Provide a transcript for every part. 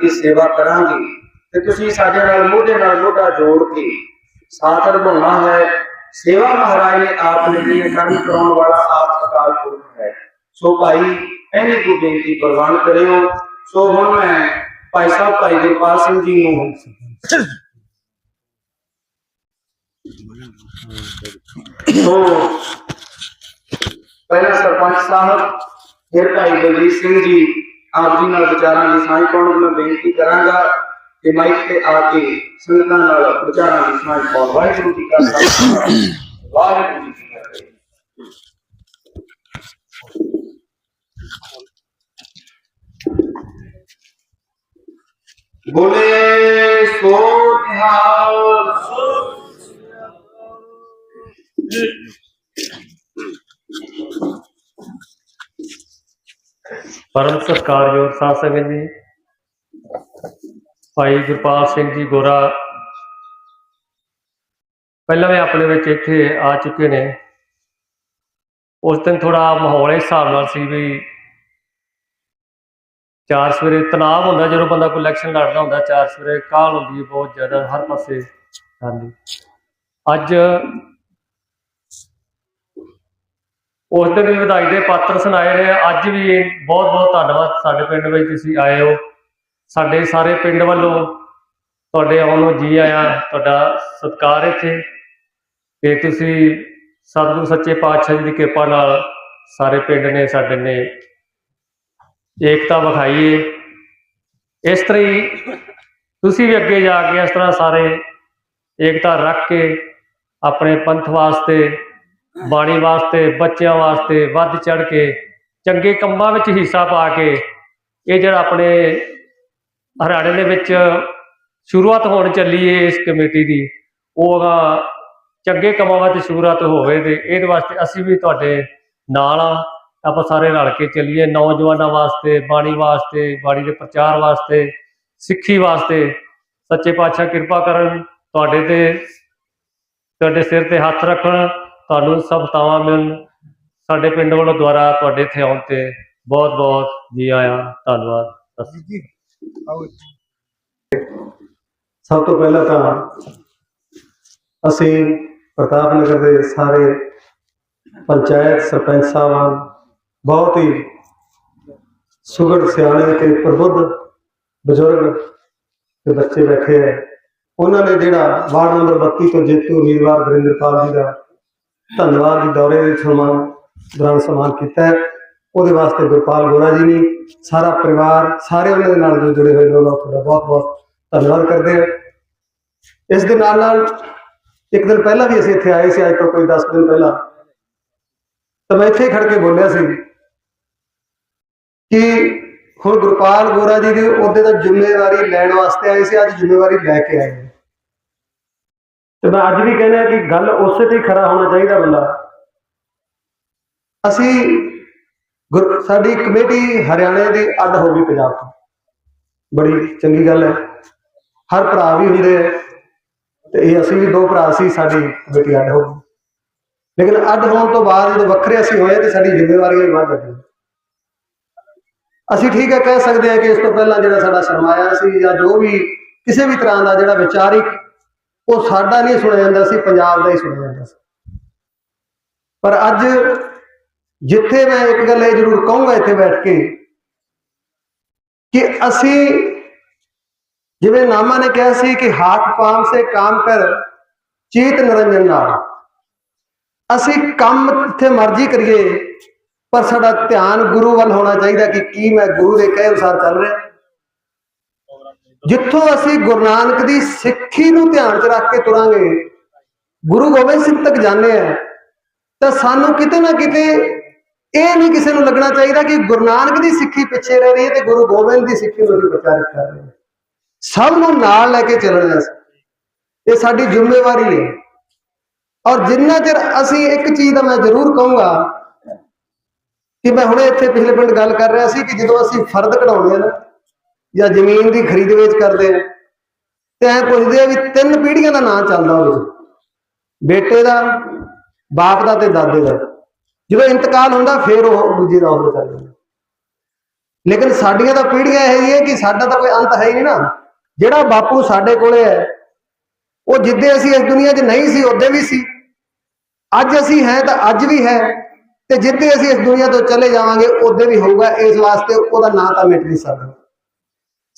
ਦੀ ਸੇਵਾ ਕਰਾਂਗੇ ਤੇ ਤੁਸੀਂ ਸਾਡੇ ਨਾਲ ਮੋਢੇ ਨਾਲ ਮੋਢਾ ਜੋੜ ਕੇ ਸਾਥ ਨਿਭਾਉਣਾ ਹੈ। ਸੇਵਾ ਮਹਾਰਾਜ ਨੇ ਆਪ ਨੇ ਦੀ ਕਰਮ ਕਰਾਉਣ ਵਾਲਾ ਆਪ ਅਕਾਲ ਪੁਰਖ ਹੈ। ਸੋ ਭਾਈ ਐਨੀ ਕੋ ਬੇਨਤੀ ਪ੍ਰਵਾਨ ਕਰਿਓ। ਸੋ ਹੁਣ ਮੈਂ ਭਾਈ ਸਾਹਿਬ, ਭਾਈ ਗੁਰਪਾਲ ਸਿੰਘ ਜੀ ਨੂੰ ਸੋ ਪਹਿਲਾ ਸਰਪੰਚ ਸਾਹਿਬ, ਫਿਰ ਭਾਈ ਬਲਜੀਤ ਸਿੰਘ ਜੀ ਆਪ ਜੀ ਨਾਲ ਵਿਚਾਰਾਂ ਦੀ ਸਾਂਝ ਪਾਉਣ ਨੂੰ ਮੈਂ ਬੇਨਤੀ ਕਰਾਂਗਾ ਕਿ ਮਾਈਕ ਤੇ ਆ ਕੇ ਸੰਗਤਾਂ ਨਾਲ ਵਿਚਾਰਾਂ ਦੀ ਸਾਂਝ ਪਾਉਣ। ਵਾਹਿਗੁਰੂ ਜੀ ਕਾ ਖਾਲਸਾ। ਵਾਹਿਗੁਰੂ ਜੀ ਕੀ ਫਤਿਹ। ਬੋਲੇ ਸੋ ਨਿਹਾਲ ਪਰਮ ਸਤਿਕਾਰਯੋਗ ਸਾਧ ਸੰਗਤ ਜੀ। ਭਾਈ ਗੁਰਪਾਲ ਸਿੰਘ ਜੀ ਗੋਰਾ। ਪਹਿਲਾਂ ਵੀ ਆਪਣੇ ਵਿੱਚ ਇੱਥੇ ਆ ਚੁੱਕੇ ਨੇ। ਉਸ ਦਿਨ ਥੋੜਾ ਮਾਹੌਲ ਇਸ ਹਿਸਾਬ ਨਾਲ ਸੀ ਵੀ ਚਾਰ ਸਵੇਰੇ ਤਣਾਅ ਹੁੰਦਾ, ਜਦੋਂ ਬੰਦਾ ਕੋਈ ਇਲੈਕਸ਼ਨ ਲੜਦਾ ਹੁੰਦਾ, ਚਾਰ ਸਵੇਰੇ ਕਾਲ ਹੁੰਦੀ ਹੈ, ਬਹੁਤ ਜ਼ਿਆਦਾ ਹਰ ਪਾਸੇ। ਹਾਂਜੀ। ਅੱਜ ਉਸ ਦਿਨ ਵੀ ਵਧਾਈ ਦੇ ਪਾਤਰ ਸੁਣਾਏ ਨੇ ਅੱਜ ਵੀ ਬਹੁਤ ਬਹੁਤ ਧੰਨਵਾਦ ਸਾਡੇ ਪਿੰਡ ਵਿੱਚ ਤੁਸੀਂ ਆਏ ਹੋ। ਸਾਡੇ ਸਾਰੇ ਪਿੰਡ ਵੱਲੋਂ ਤੁਹਾਡੇ ਆਉਣ ਨੂੰ ਜੀ ਆਇਆ, ਤੁਹਾਡਾ ਸਤਿਕਾਰ ਇੱਥੇ। ਤੇ ਤੁਸੀਂ ਸਤਿਗੁਰੂ ਸੱਚੇ ਪਾਤਸ਼ਾਹ ਜੀ ਦੀ ਕਿਰਪਾ ਨਾਲ ਸਾਰੇ ਪਿੰਡ ਨੇ ਸਾਡੇ ਨੇ ਏਕਤਾ ਵਿਖਾਈਏ ਇਸ ਤਰ੍ਹਾਂ ਹੀ ਤੁਸੀਂ ਵੀ ਅੱਗੇ ਜਾ ਕੇ ਇਸ ਤਰ੍ਹਾਂ ਸਾਰੇ ਏਕਤਾ ਰੱਖ ਕੇ ਆਪਣੇ ਪੰਥ ਵਾਸਤੇ ਬਾਣੀ ਵਾਸਤੇ, ਬੱਚਿਆਂ ਵਾਸਤੇ ਵੱਧ ਚੜ ਕੇ, ਚੰਗੇ ਕੰਮਾਂ ਵਿੱਚ ਹਿੱਸਾ ਪਾ ਕੇ, ਇਹ ਜਿਹੜਾ ਆਪਣੇ ਹਰਿਆਣੇ ਦੇ ਵਿੱਚ ਸ਼ੁਰੂਆਤ ਹੋਣ ਚੱਲੀ ਹੈ ਇਸ ਕਮੇਟੀ ਦੀ, ਉਹ ਚੰਗੇ ਕੰਮਾਂ ਵਾਸਤੇ ਸ਼ੁਰੂਆਤ ਹੋਵੇ ਤੇ ਇਹਦੇ ਵਾਸਤੇ ਅਸੀਂ ਵੀ ਤੁਹਾਡੇ ਨਾਲ ਆ। ਆਪਾਂ ਸਾਰੇ ਰਲ ਕੇ ਚੱਲੀਏ, ਨੌਜਵਾਨਾਂ ਵਾਸਤੇ, ਬਾਣੀ ਵਾਸਤੇ, ਬਾਣੀ ਦੇ ਪ੍ਰਚਾਰ ਵਾਸਤੇ, ਸਿੱਖੀ ਵਾਸਤੇ। ਸੱਚੇ ਪਾਤਸ਼ਾਹ ਕਿਰਪਾ ਕਰਨ, ਤੁਹਾਡੇ ਤੇ, ਤੁਹਾਡੇ ਸਿਰ ਤੇ ਹੱਥ ਰੱਖਣ ਤੁਹਾਨੂੰ ਸਫਤਾਵਾਂ ਮਿਲਣ। ਸਾਡੇ ਪਿੰਡ ਵੱਲੋਂ ਦੁਆਰਾ ਤੁਹਾਡੇ ਇੱਥੇ ਆਉਣ ਤੇ ਬਹੁਤ ਬਹੁਤ ਜੀ ਆਇਆਂ ਧੰਨਵਾਦ। ਸਤਿ। ਸਭ ਤੋਂ ਪਹਿਲਾਂ ਤਾਂ ਅਸੀਂ ਪ੍ਰਤਾਪ ਨਗਰ ਦੇ ਸਾਰੇ ਪੰਚਾਇਤ ਸਰਪੰਚ ਸਾਹਿਬਾਨ ਬਹੁਤ ਹੀ ਸੁਗੜ ਸਿਆਣੇ ਤੇ ਪ੍ਰਬੁੱਧ ਬਜ਼ੁਰਗ ਤੇ ਬੱਚੇ ਬੈਠੇ ਹੈ ਉਹਨਾਂ ਨੇ ਜਿਹੜਾ ਵਾਰਡ ਨੰਬਰ 32 ਤੋਂ ਜੇਤੂ ਉਮੀਦਵਾਰ ਗੁਰਿੰਦਰਪਾਲ ਜੀ ਦਾ ਧੰਨਵਾਦ ਦੀ ਦੌਰੇ ਦੇ ਸਨਮਾਨ ਦੌਰਾਨ ਸਨਮਾਨ ਕੀਤਾ ਹੈ। ਉਹਦੇ ਵਾਸਤੇ ਗੁਰਪਾਲ ਗੋਰਾ ਜੀ ਨੇ ਸਾਰਾ ਪਰਿਵਾਰ ਸਾਰੇ ਉਹਨਾਂ ਦੇ ਨਾਲ ਜੋ ਜੁੜੇ ਹੋਏ ਲੋਕ ਆ, ਤੁਹਾਡਾ ਬਹੁਤ ਬਹੁਤ ਧੰਨਵਾਦ ਕਰਦੇ ਹਾਂ। ਇਸ ਦੇ ਨਾਲ ਨਾਲ ਇੱਕ ਦਿਨ ਪਹਿਲਾਂ ਵੀ ਅਸੀਂ ਇੱਥੇ ਆਏ ਸੀ ਅੱਜ ਤੋਂ ਕੋਈ 10 ਦਿਨ ਪਹਿਲਾਂ। ਤਾਂ ਮੈਂ ਇੱਥੇ ਖੜ ਕੇ ਬੋਲਿਆ ਸੀ ਕਿ ਹੁਣ ਗੁਰਪਾਲ ਗੋਰਾ ਜੀ ਦੀ ਉਹਦੇ ਦਾ ਜ਼ਿੰਮੇਵਾਰੀ ਲੈਣ ਵਾਸਤੇ ਆਏ ਸੀ ਅੱਜ ਜ਼ਿੰਮੇਵਾਰੀ ਲੈ ਕੇ ਆਏ ਤੇ ਮੈਂ ਅੱਜ ਵੀ ਕਹਿੰਦਾ ਕਿ ਗੱਲ ਉਸੇ ਤੇ ਹੀ ਖਰਾ ਹੋਣਾ ਚਾਹੀਦਾ ਬੰਦਾ। ਅਸੀਂ ਗੁਰ, ਸਾਡੀ ਕਮੇਟੀ ਹਰਿਆਣੇ ਦੀ ਅੱਡ ਹੋ ਗਈ ਪੰਜਾਬ ਤੋਂ। ਬੜੀ ਚੰਗੀ ਗੱਲ ਹੈ। ਹਰ ਭਰਾ ਵੀ ਹੁੰਦੇ ਹੈ ਤੇ ਇਹ ਅਸੀਂ ਵੀ ਦੋ ਭਰਾ ਸੀ, ਸਾਡੀ ਕਮੇਟੀ ਅੱਡ ਹੋ ਗਈ। ਲੇਕਿਨ ਅੱਡ ਹੋਣ ਤੋਂ ਬਾਅਦ ਜਦੋਂ ਵੱਖਰੇ ਅਸੀਂ ਹੋਏ ਤੇ ਸਾਡੀ ਜ਼ਿੰਮੇਵਾਰੀਆਂ ਵੀ ਵੱਧ ਗਈਆਂ ਅਸੀਂ ਠੀਕ ਹੈ, ਕਹਿ ਸਕਦੇ ਹਾਂ ਕਿ ਇਸ ਤੋਂ ਪਹਿਲਾਂ ਜਿਹੜਾ ਸਾਡਾ ਸਰਮਾਇਆ ਸੀ ਜਾਂ ਜੋ ਵੀ ਕਿਸੇ ਵੀ ਤਰ੍ਹਾਂ ਦਾ ਜਿਹੜਾ ਵਿਚਾਰਿਕ ਉਹ ਸਾਡਾ ਨਹੀਂ ਸੁਣਿਆ ਜਾਂਦਾ ਸੀ, ਪੰਜਾਬ ਦਾ ਹੀ ਸੁਣਿਆ ਜਾਂਦਾ ਸੀ। ਪਰ ਅੱਜ ਜਿੱਥੇ ਮੈਂ ਇੱਕ ਗੱਲ ਇਹ ਜ਼ਰੂਰ ਕਹੂੰਗਾ ਇੱਥੇ ਬੈਠ ਕੇ ਕਿ ਅਸੀਂ ਜਿਵੇਂ ਨਾਮਾ ਨੇ ਕਿਹਾ ਸੀ ਕਿ ਹੱਥ ਪਾਮ ਸੇ ਕੰਮ ਕਰ, ਚੀਤ ਨਿਰੰਜਨ ਨਾਲ। ਅਸੀਂ ਕੰਮ ਜਿੱਥੇ ਮਰਜ਼ੀ ਕਰੀਏ, ਪਰ ਸਾਡਾ ਧਿਆਨ ਗੁਰੂ ਵੱਲ ਹੋਣਾ ਚਾਹੀਦਾ ਕਿ ਕੀ ਮੈਂ ਗੁਰੂ ਦੇ ਕਹੇ ਅਨੁਸਾਰ ਚੱਲ ਰਿਹਾ। ਜਿੱਥੋਂ ਅਸੀਂ ਗੁਰੂ ਨਾਨਕ ਦੀ ਸਿੱਖੀ ਨੂੰ ਧਿਆਨ 'ਚ ਰੱਖ ਕੇ ਤੁਰਾਂਗੇ, ਗੁਰੂ ਗੋਬਿੰਦ ਸਿੰਘ ਤੱਕ ਜਾਂਦੇ ਆ, ਤਾਂ ਸਾਨੂੰ ਕਿਤੇ ਨਾ ਕਿਤੇ ਇਹ ਨਹੀਂ ਕਿਸੇ ਨੂੰ ਲੱਗਣਾ ਚਾਹੀਦਾ ਕਿ ਗੁਰੂ ਨਾਨਕ ਦੀ ਸਿੱਖੀ ਪਿੱਛੇ ਰਹਿ ਰਹੀ ਹੈ ਤੇ ਗੁਰੂ ਗੋਬਿੰਦ ਦੀ ਸਿੱਖੀ ਨੂੰ ਅਸੀਂ ਪ੍ਰਚਾਰਿਤ ਕਰ ਰਹੇ ਸਭ ਨੂੰ ਨਾਲ ਲੈ ਕੇ ਚੱਲਣਾ ਹੈ। ਇਹ ਸਾਡੀ ਜ਼ਿੰਮੇਵਾਰੀ ਹੈ। ਔਰ ਜਿੰਨਾ ਚਿਰ ਅਸੀਂ ਇੱਕ ਚੀਜ਼ ਦਾ ਮੈਂ ਜ਼ਰੂਰ ਕਹੂੰਗਾ ਕਿ ਮੈਂ ਹੁਣੇ ਇੱਥੇ ਪਿਛਲੇ ਪਿੰਡ ਗੱਲ ਕਰ ਰਿਹਾ ਸੀ ਕਿ ਜਦੋਂ ਅਸੀਂ ਫਰਦ ਕਢਾਉਂਦੇ ਆ ਨਾ ਜਾਂ ਜ਼ਮੀਨ ਦੀ ਖਰੀਦ ਵੇਚ ਕਰਦੇ ਆ। ਤੇ ਐ ਪੁੱਛਦੇ ਆ ਵੀ ਤਿੰਨ ਪੀੜ੍ਹੀਆਂ ਦਾ ਨਾਂ ਚੱਲਦਾ ਉਹਦੇ 'ਚ। ਬੇਟੇ ਦਾ, ਬਾਪ ਦਾ ਤੇ ਦਾਦੇ ਦਾ। ਜਦੋਂ ਇੰਤਕਾਲ ਹੁੰਦਾ, ਫਿਰ ਉਹ ਦੂਜੀ ਰੌਂਦ ਕਰ ਜਾਂਦਾ। ਲੇਕਿਨ ਸਾਡੀਆਂ ਤਾਂ ਪੀੜ੍ਹੀਆਂ ਇਹ ਜਿਹੀਆਂ ਕਿ ਸਾਡਾ ਤਾਂ ਕੋਈ ਅੰਤ ਹੈ ਹੀ ਨਹੀਂ ਨਾ। ਜਿਹੜਾ ਬਾਪੂ ਸਾਡੇ ਕੋਲੇ ਹੈ, ਉਹ ਜਿੱਦੇ ਅਸੀਂ ਇਸ ਦੁਨੀਆ 'ਚ ਨਹੀਂ ਸੀ, ਉਹਦੇ ਵੀ ਸੀ। ਅੱਜ ਅਸੀਂ ਹੈ ਤਾਂ ਅੱਜ ਵੀ ਹੈ। ਤੇ ਜਿੱਦੇ ਅਸੀਂ ਇਸ ਦੁਨੀਆ ਤੋਂ ਚਲੇ ਜਾਵਾਂਗੇ, ਉਹਦੇ ਵੀ ਹੋਊਗਾ। ਇਸ ਵਾਸਤੇ ਉਹਦਾ ਨਾਂ ਤਾਂ ਮਿਟ ਨਹੀਂ ਸਕਦਾ।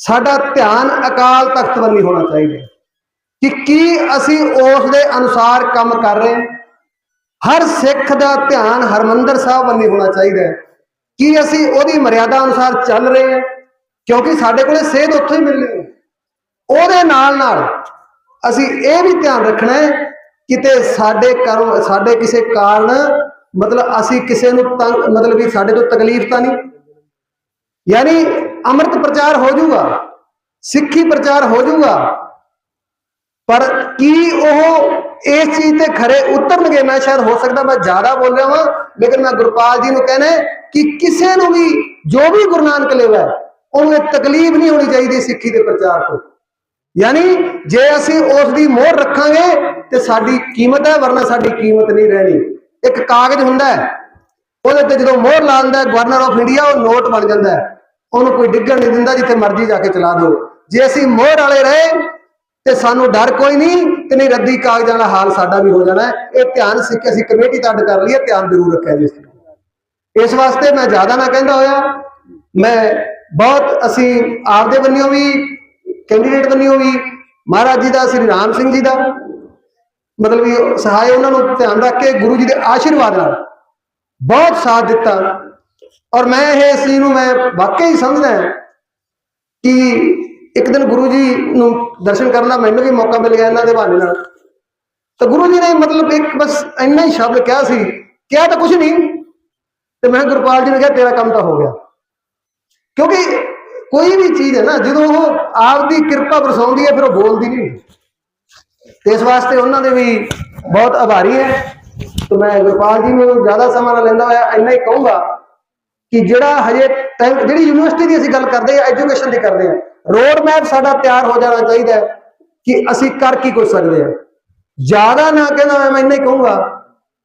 ਸਾਡਾ ਧਿਆਨ ਅਕਾਲ ਤਖਤ ਵੱਲ ਹੋਣਾ ਚਾਹੀਦਾ। ਕਿ ਕੀ ਅਸੀਂ ਉਸ ਦੇ ਅਨੁਸਾਰ ਕੰਮ ਕਰ ਰਹੇ ਹਾਂ? ਹਰ ਸਿੱਖ ਦਾ ਧਿਆਨ ਹਰਮੰਦਰ ਸਾਹਿਬ ਵੱਲ ਹੋਣਾ ਚਾਹੀਦਾ। ਹੈ। ਕੀ ਅਸੀਂ ਉਹਦੀ ਮਰਿਆਦਾ ਅਨੁਸਾਰ ਚੱਲ ਰਹੇ ਹਾਂ? ਕਿਉਂਕਿ ਸਾਡੇ ਕੋਲੇ ਸੇਧ ਉੱਥੋਂ ਹੀ ਮਿਲਣੀ ਹੈ। ਉਹਦੇ ਨਾਲ ਨਾਲ ਅਸੀਂ ਇਹ ਵੀ ਧਿਆਨ ਰੱਖਣਾ ਹੈ, ਕਿਤੇ ਸਾਡੇ ਕਰਮ, ਸਾਡੇ ਕਿਸੇ ਕਾਰਨ ਮਤਲਬ ਅਸੀਂ ਕਿਸੇ ਨੂੰ ਤੰਗ, ਮਤਲਬ ਵੀ ਸਾਡੇ ਤੋਂ ਤਕਲੀਫ ਤਾਂ ਨਹੀਂ। ਯਾਨੀ ਅੰਮ੍ਰਿਤ ਪ੍ਰਚਾਰ ਹੋ ਜਾਊਗਾ ਸਿੱਖੀ ਪ੍ਰਚਾਰ ਹੋ ਜਾਊਗਾ। ਪਰ ਕੀ ਉਹ ਇਸ ਚੀਜ਼ ਤੇ ਖਰੇ ਉਤਰਨਗੇ? ਮੈਂ ਸ਼ਾਇਦ ਹੋ ਸਕਦਾ ਮੈਂ ਜ਼ਿਆਦਾ ਬੋਲ ਰਿਹਾ ਹਾਂ ਲੇਕਿਨ ਮੈਂ ਗੁਰਪਾਲ ਜੀ ਨੂੰ ਕਹਿਣਾ ਕਿ ਕਿਸੇ ਨੂੰ ਵੀ ਜੋ ਵੀ ਗੁਰੂ ਨਾਨਕ ਲੇਵਾ ਹੈ, ਉਹਨੂੰ ਇਹ ਤਕਲੀਫ ਨਹੀਂ ਹੋਣੀ ਚਾਹੀਦੀ ਸਿੱਖੀ ਦੇ ਪ੍ਰਚਾਰ ਤੋਂ। ਯਾਨੀ ਜੇ ਅਸੀਂ ਉਸ ਦੀ ਮੋਹਰ ਰੱਖਾਂਗੇ ਤੇ ਸਾਡੀ ਕੀਮਤ ਹੈ ਵਰਨਾ ਸਾਡੀ ਕੀਮਤ ਨਹੀਂ ਰਹਿਣੀ। ਇੱਕ ਕਾਗਜ਼ ਹੁੰਦਾ ਹੈ ਉਹਦੇ ਤੇ ਜਦੋਂ ਮੋਹਰ ਲਾ ਦਿੰਦਾ ਗਵਰਨਰ ਆਫ ਇੰਡੀਆ ਉਹ ਨੋਟ ਬਣ ਜਾਂਦਾ ਹੈ। ਉਹਨੂੰ ਕੋਈ ਡਿੱਗਣ ਨਹੀਂ ਦਿੰਦਾ ਜਿੱਥੇ ਮਰਜ਼ੀ ਜਾ ਕੇ ਚਲਾ ਦਿਓ। ਜੇ ਅਸੀਂ ਮੋਹਰ ਵਾਲੇ ਰਹੇ, ਤੇ ਸਾਨੂੰ ਡਰ ਕੋਈ ਨਹੀਂ, ਤੇ ਨਹੀਂ ਰੱਦੀ ਕਾਗਜ਼ਾਂ ਦਾ ਹਾਲ ਸਾਡਾ ਵੀ ਹੋ ਜਾਣਾ ਇਹ ਧਿਆਨ ਸਿੱਖ ਅਸੀਂ ਕਮੇਟੀ ਤਾਂ ਅੱਡ ਕਰ ਲਈਏ, ਧਿਆਨ ਜ਼ਰੂਰ ਰੱਖਿਆ ਜੀ ਇਸ ਇਸ ਵਾਸਤੇ ਮੈਂ ਜ਼ਿਆਦਾ ਨਾ ਕਹਿੰਦਾ ਹੋਇਆ, ਮੈਂ ਬਹੁਤ ਅਸੀਂ ਆਪਦੇ ਬੰਨਿਓ ਵੀ ਕੈਂਡੀਡੇਟ ਬੰਨਿਓ ਵੀ, ਮਹਾਰਾਜ ਜੀ ਦਾ, ਸ੍ਰੀ ਰਾਮ ਸਿੰਘ ਜੀ ਦਾ, ਮਤਲਬ ਵੀ ਸਹਾਇ ਉਹਨਾਂ ਨੂੰ ਧਿਆਨ ਰੱਖ ਕੇ ਗੁਰੂ ਜੀ ਦੇ ਆਸ਼ੀਰਵਾਦ ਨਾਲ ਬਹੁਤ ਸਾਥ ਦਿੱਤਾ। ਔਰ ਮੈਂ ਇਹ ਇਸ ਚੀਜ਼ ਨੂੰ ਮੈਂ ਵਾਕਈ ਸਮਝਦਾ ਕਿ ਇੱਕ ਦਿਨ ਗੁਰੂ ਜੀ ਨੂੰ ਦਰਸ਼ਨ ਕਰਨ ਦਾ ਮੈਨੂੰ ਵੀ ਮੌਕਾ ਮਿਲ ਗਿਆ ਇਹਨਾਂ ਦੇ ਬਹਾਨੇ ਨਾਲ। ਤਾਂ ਗੁਰੂ ਜੀ ਨੇ ਮਤਲਬ ਇੱਕ ਬਸ ਇੰਨਾ ਹੀ ਸ਼ਬਦ ਕਿਹਾ ਸੀ, ਕਿਹਾ ਤਾਂ ਕੁਝ ਨਹੀਂ। ਤੇ ਮੈਂ ਗੁਰਪਾਲ ਜੀ ਨੇ ਕਿਹਾ, ਤੇਰਾ ਕੰਮ ਤਾਂ ਹੋ ਗਿਆ। ਕਿਉਂਕਿ ਕੋਈ ਵੀ ਚੀਜ਼ ਹੈ ਨਾ, ਜਦੋਂ ਉਹ ਆਪਦੀ ਕਿਰਪਾ ਵਰਸਾਉਂਦੀ ਹੈ, ਫਿਰ ਉਹ ਬੋਲਦੀ ਨਹੀਂ। ਤੇ ਇਸ ਵਾਸਤੇ ਉਹਨਾਂ ਦੇ ਵੀ ਬਹੁਤ ਆਭਾਰੀ ਹੈ। ਤੇ ਮੈਂ ਗੁਰਪਾਲ ਜੀ ਨੂੰ ਜ਼ਿਆਦਾ ਸਮਾਂ ਨਾ ਲੈਂਦਾ ਹੋਇਆ, ਇੰਨਾ ਹੀ ਕਹੂੰਗਾ। ਕਿ ਜਿਹੜਾ ਹਜੇ ਟਾਈਮ ਜਿਹੜੀ ਯੂਨੀਵਰਸਿਟੀ ਦੀ ਅਸੀਂ ਗੱਲ ਕਰਦੇ ਆ ਐਜੂਕੇਸ਼ਨ ਦੀ ਕਰਦੇ ਆ ਰੋਡ ਮੈਪ ਸਾਡਾ ਤਿਆਰ ਹੋ ਜਾਣਾ ਚਾਹੀਦਾ ਹੈ ਕਿ ਅਸੀਂ ਕਰ ਕੀ ਕੁਝ ਸਕਦੇ ਆ ਜ਼ਿਆਦਾ ਨਾ ਕਹਿੰਦਾ ਹੋਇਆ ਮੈਂ ਇੰਨਾ ਹੀ ਕਹੂੰਗਾ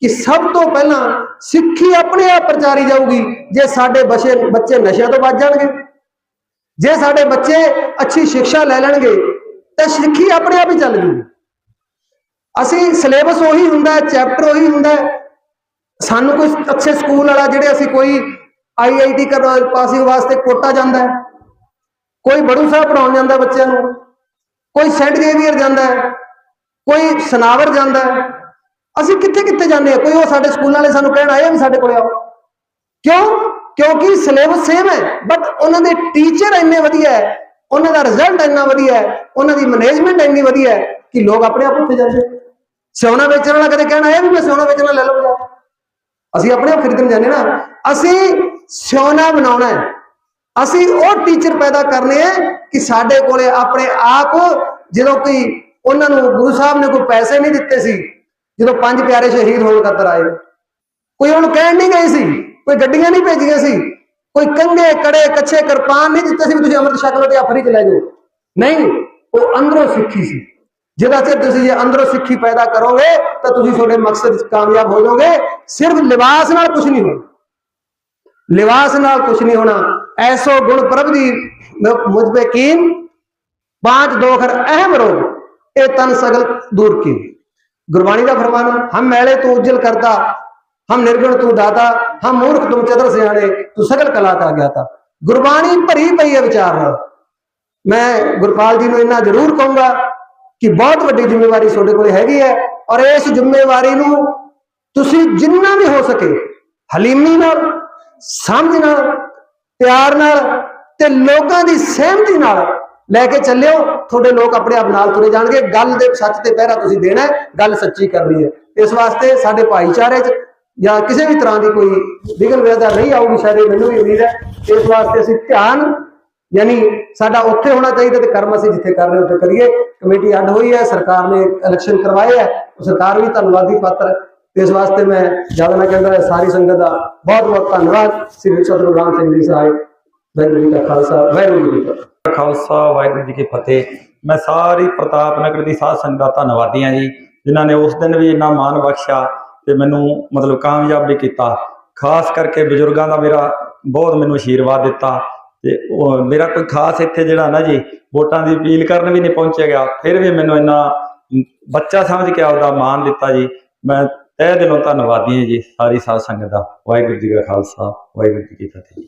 ਕਿ ਸਭ ਤੋਂ ਪਹਿਲਾਂ ਸਿੱਖੀ ਆਪਣੇ ਆਪ ਪ੍ਰਚਾਰੀ ਜਾਊਗੀ, ਜੇ ਸਾਡੇ ਬੱਚੇ ਬੱਚੇ ਨਸ਼ਿਆਂ ਤੋਂ ਬਚ ਜਾਣਗੇ। ਜੇ ਸਾਡੇ ਬੱਚੇ ਅੱਛੀ ਸਿੱਖਿਆ ਲੈ ਲੈਣਗੇ, ਤਾਂ ਸਿੱਖੀ ਆਪਣੇ ਆਪ ਹੀ ਚੱਲ ਜੂਗੀ। ਅਸੀਂ ਸਿਲੇਬਸ ਉਹੀ ਹੁੰਦਾ ਚੈਪਟਰ ਉਹੀ ਹੁੰਦਾ ਸਾਨੂੰ ਕੋਈ ਅੱਛੇ ਸਕੂਲ ਵਾਲਾ ਜਿਹੜੇ ਅਸੀਂ ਕੋਈ ਆਈਆਈਟੀ ਕਰਨ, ਪਾਸਿੰਗ ਵਾਸਤੇ ਕੋਟਾ ਜਾਂਦਾ ਹੈ। ਕੋਈ ਬੜੂ ਸਾਹਿਬ ਪੜਾਉਣ ਜਾਂਦਾ ਬੱਚਿਆਂ ਨੂੰ, ਕੋਈ ਸੈਂਟ ਜੇਵੀਅਰ ਜਾਂਦਾ ਹੈ, ਕੋਈ ਸਨਾਵਰ ਜਾਂਦਾ ਹੈ। ਅਸੀਂ ਕਿੱਥੇ ਕਿੱਥੇ ਜਾਂਦੇ ਆ ਕੋਈ ਉਹ ਸਾਡੇ ਸਕੂਲਾਂ ਵਾਲੇ ਸਾਨੂੰ ਕਹਿਣ ਆਏ ਵੀ ਸਾਡੇ ਕੋਲੇ ਆਓ। ਕਿਉਂ? ਕਿਉਂਕਿ ਸਿਲੇਬਸ ਸੇਮ ਹੈ ਬਟ ਉਹਨਾਂ ਦੇ ਟੀਚਰ ਇੰਨੇ ਵਧੀਆ ਹੈ, ਉਹਨਾਂ ਦਾ ਰਿਜ਼ਲਟ ਇੰਨਾ ਵਧੀਆ ਹੈ, ਉਹਨਾਂ ਦੀ ਮੈਨੇਜਮੈਂਟ ਇੰਨੀ ਵਧੀਆ ਹੈ ਕਿ ਲੋਕ ਆਪਣੇ ਆਪ ਉੱਥੇ ਜਾਂਦੇ। ਸਿਉਣਾ ਵੇਚਣ ਵਾਲਾ ਕਦੇ ਕਹਿਣਾ ਆਇਆ ਵੀ ਮੈਂ ਸਿਉਣਾ ਵੇਚਣਾ ਲੈ ਲਵਾਂ ਬਾਜ਼ਾਰ ਅਸੀਂ ਆਪਣੇ ਆਪ ਖਰੀਦਣ ਜਾਂਦੇ ਨਾ। ਅਸੀਂ ਸਿਉਣਾ ਬਣਾਉਣਾ ਹੈ। ਅਸੀਂ ਉਹ ਟੀਚਰ ਪੈਦਾ ਕਰਨੇ ਆ ਕਿ ਸਾਡੇ ਕੋਲੇ ਆਪਣੇ ਆਪ ਜਦੋਂ ਕੋਈ ਉਹਨਾਂ ਨੂੰ ਗੁਰੂ ਸਾਹਿਬ ਨੇ ਕੋਈ ਪੈਸੇ ਨਹੀਂ ਦਿੱਤੇ ਸੀ, ਜਦੋਂ ਪੰਜ ਪਿਆਰੇ ਸ਼ਹੀਦ ਹੋਣ ਖਾਤਰ ਆਏ। ਕੋਈ ਉਹਨੂੰ ਕਹਿਣ ਨਹੀਂ ਗਏ ਸੀ, ਕੋਈ ਗੱਡੀਆਂ ਨਹੀਂ ਭੇਜੀਆਂ ਸੀ, ਕੋਈ ਕੰਗੇ ਕੜੇ, ਕੱਛੇ, ਕਿਰਪਾਨ ਨਹੀਂ ਦਿੱਤੇ ਸੀ ਵੀ ਤੁਸੀਂ ਅੰਮ੍ਰਿਤ ਛਕ ਲਓ ਤੇ ਆਫਰੀ ਚ ਲੈ ਜਾਓ। ਨਹੀਂ, ਉਹ ਅੰਦਰੋਂ ਸਿੱਖੀ ਸੀ। ਜਿਹਦਾ ਚਿਰ ਤੁਸੀਂ ਜੇ ਅੰਦਰੋਂ ਸਿੱਖੀ ਪੈਦਾ ਕਰੋਗੇ ਤਾਂ ਤੁਸੀਂ ਤੁਹਾਡੇ ਮਕਸਦ 'ਚ ਕਾਮਯਾਬ ਹੋ ਜਾਓਗੇ। ਸਿਰਫ ਲਿਬਾਸ ਨਾਲ ਕੁਝ ਨਹੀਂ ਹੋਣਾ। ਲਿਵਾਸ ਨਾਲ ਕੁਝ ਨਹੀਂ ਹੋਣਾ। ਐਸੋ ਗੁਣ ਪ੍ਰਭ ਦੀ ਮੁਝ ਪੇ ਕੀਮ ਬਾਤ ਦੋਖਰ ਅਹਿਮ ਰੋਗ, ਇਹ ਤਨ ਸਗਲ ਦੂਰ ਕੀ ਗੁਰਬਾਣੀ ਦਾ ਫਰਮਾਨ, ਹਮ ਮੈਲੇ ਤੂੰ ਉਜਲ ਕਰਤਾ ਹਮ ਨਿਰਗੁਣ ਤੂੰ ਦਾਤਾ, ਹਮ ਮੂਰਖ ਤੂੰ ਚਦਰ ਸਿਆਣੇ, ਤੂੰ ਸਗਲ ਕਲਾ ਕਾ ਗਿਆਤਾ। ਗੁਰਬਾਣੀ ਭਰੀ ਪਈ ਹੈ ਵਿਚਾਰ ਨਾਲ। ਮੈਂ ਗੁਰਪਾਲ ਜੀ ਨੂੰ ਇੰਨਾ ਜ਼ਰੂਰ ਕਹੂੰਗਾ ਕਿ ਬਹੁਤ ਵੱਡੀ ਜ਼ਿੰਮੇਵਾਰੀ ਤੁਹਾਡੇ ਕੋਲ ਹੈਗੀ ਹੈ ਔਰ ਇਸ ਜ਼ਿੰਮੇਵਾਰੀ ਨੂੰ ਤੁਸੀਂ ਜਿੰਨਾ ਵੀ ਹੋ ਸਕੇ, ਹਲੀਮੀ ਨਾਲ ਸਮਝ ਨਾਲ, ਪਿਆਰ ਨਾਲ ਤੇ ਲੋਕਾਂ ਦੀ ਸਹਿਮਤੀ ਨਾਲ ਲੈ ਕੇ ਚੱਲਿਓ। ਤੁਹਾਡੇ ਲੋਕ ਆਪਣੇ ਆਪ ਨਾਲ ਤੁਰੇ ਜਾਣਗੇ। ਗੱਲ ਦੇ ਸੱਚ ਤੇ ਪਹਿਰਾ ਤੁਸੀਂ ਦੇਣਾ ਗੱਲ ਸੱਚੀ ਕਰਨੀ ਹੈ। ਇਸ ਵਾਸਤੇ ਸਾਡੇ ਭਾਈਚਾਰੇ 'ਚ ਜਾਂ ਕਿਸੇ ਵੀ ਤਰ੍ਹਾਂ ਦੀ ਕੋਈ ਵਿਗਨ ਵਿਆਦਾ ਨਹੀਂ ਆਊਗੀ, ਸ਼ਾਇਦ ਇਹ ਮੈਨੂੰ ਵੀ ਉਮੀਦ ਹੈ। ਇਸ ਵਾਸਤੇ ਅਸੀਂ ਧਿਆਨ, ਯਾਨੀ ਸਾਡਾ ਉੱਥੇ ਹੋਣਾ ਚਾਹੀਦਾ ਤੇ ਕਰਮ ਅਸੀਂ ਜਿੱਥੇ ਕਰ ਰਹੇ ਉੱਥੇ ਕਰੀਏ। ਕਮੇਟੀ ਅੱਡ ਹੋਈ ਹੈ, ਸਰਕਾਰ ਨੇ ਇਲੈਕਸ਼ਨ ਕਰਵਾਏ ਹੈ। ਸਰਕਾਰ ਵੀ ਧੰਨਵਾਦੀ ਪਾਤਰ ਇਸ ਵਾਸਤੇ ਮੈਂ ਜ਼ਿਆਦਾ ਨਾ ਕਹਿੰਦਾ ਸਾਰੀ ਸੰਗਤ ਦਾ ਬਹੁਤ ਬਹੁਤ ਧੰਨਵਾਦ। ਸ੍ਰੀ ਸਤਿਗੁਰੂ ਰਾਮ ਸਿੰਘ ਜੀ ਸਾਹਿਬ, ਵਾਹਿਗੁਰੂ ਜੀ ਕਾ ਖਾਲਸਾ, ਵਾਹਿਗੁਰੂ ਜੀ ਕੀ ਖਾਲਸਾ, ਵਾਹਿਗੁਰੂ ਜੀ ਕੀ ਫਤਿਹ। ਮੈਂ ਸਾਰੀ ਪ੍ਰਤਾਪ ਨਗਰ ਦੀ ਸਾਧ ਸੰਗਤ ਦਾ ਧੰਨਵਾਦੀ ਹਾਂ ਜੀ, ਜਿਨ੍ਹਾਂ ਨੇ ਉਸ ਦਿਨ ਵੀ ਇੰਨਾ ਮਾਣ ਬਖਸ਼ਿਆ ਤੇ ਮੈਨੂੰ ਮਤਲਬ ਕਾਮਯਾਬ ਵੀ ਕੀਤਾ। ਖਾਸ ਕਰਕੇ ਬਜ਼ੁਰਗਾਂ ਦਾ ਮੇਰਾ ਬਹੁਤ ਮੈਨੂੰ ਆਸ਼ੀਰਵਾਦ ਦਿੱਤਾ ਤੇ ਉਹ ਮੇਰਾ ਕੋਈ ਖਾਸ ਇੱਥੇ ਜਿਹੜਾ ਨਾ ਜੀ, ਵੋਟਾਂ ਦੀ ਅਪੀਲ ਕਰਨ ਵੀ ਨਹੀਂ ਪਹੁੰਚਿਆ ਗਿਆ, ਫਿਰ ਵੀ ਮੈਨੂੰ ਇੰਨਾ ਬੱਚਾ ਸਮਝ ਕੇ ਆਪਦਾ ਮਾਣ ਦਿੱਤਾ ਜੀ। ਮੈਂ ਤਹਿ ਦਿਨੋਂ ਧੰਨਵਾਦੀ ਹਾਂ ਜੀ, ਸਾਰੀ ਸਾਧ ਸੰਗਤ ਦਾ, ਵਾਹਿਗੁਰੂ ਜੀ ਕਾ ਖਾਲਸਾ, ਵਾਹਿਗੁਰੂ ਜੀ ਕੀ ਫਤਿਹ